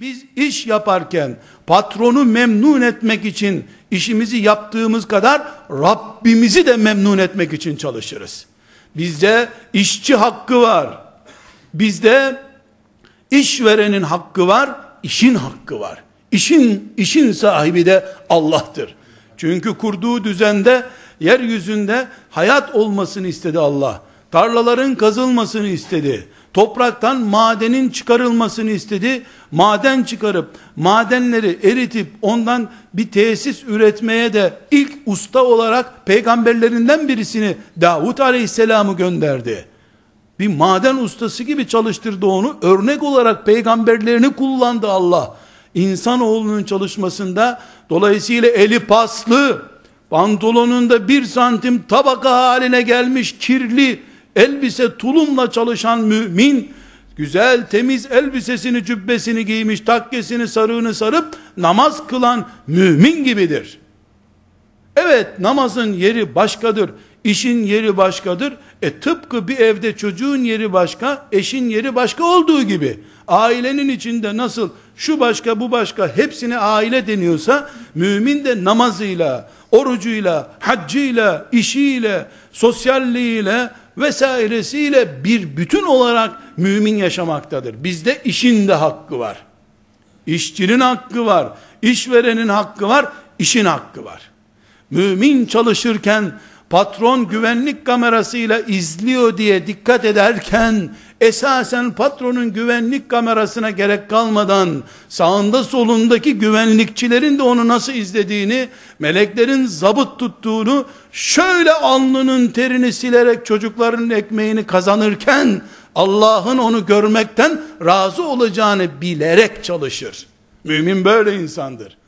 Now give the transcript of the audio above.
Biz iş yaparken patronu memnun etmek için işimizi yaptığımız kadar Rabbimizi de memnun etmek için çalışırız. Bizde işçi hakkı var. Bizde işverenin hakkı var, işin hakkı var. İşin işin sahibi de Allah'tır. Çünkü kurduğu düzende yeryüzünde hayat olmasını istedi Allah. Tarlaların kazılmasını istedi. Topraktan madenin çıkarılmasını istedi. Maden çıkarıp madenleri eritip ondan bir tesis üretmeye de ilk usta olarak peygamberlerinden birisini Davut Aleyhisselam'ı gönderdi. Bir maden ustası gibi çalıştırdı onu. Örnek olarak peygamberlerini kullandı Allah. İnsanoğlunun çalışmasında dolayısıyla eli paslı, pantolonunda bir santim tabaka haline gelmiş kirli elbise tulumla çalışan mümin güzel temiz elbisesini cübbesini giymiş takkesini sarığını sarıp namaz kılan mümin gibidir. Evet namazın yeri başkadır. işin yeri başkadır. E tıpkı bir evde çocuğun yeri başka, eşin yeri başka olduğu gibi. Ailenin içinde nasıl şu başka bu başka hepsine aile deniyorsa mümin de namazıyla, orucuyla, haccıyla, işiyle, sosyalliğiyle vesairesiyle bir bütün olarak mümin yaşamaktadır. Bizde işin de hakkı var. İşçinin hakkı var. işverenin hakkı var. işin hakkı var. Mümin çalışırken patron güvenlik kamerasıyla izliyor diye dikkat ederken esasen patronun güvenlik kamerasına gerek kalmadan sağında solundaki güvenlikçilerin de onu nasıl izlediğini meleklerin zabıt tuttuğunu şöyle alnının terini silerek çocukların ekmeğini kazanırken Allah'ın onu görmekten razı olacağını bilerek çalışır. Mümin böyle insandır.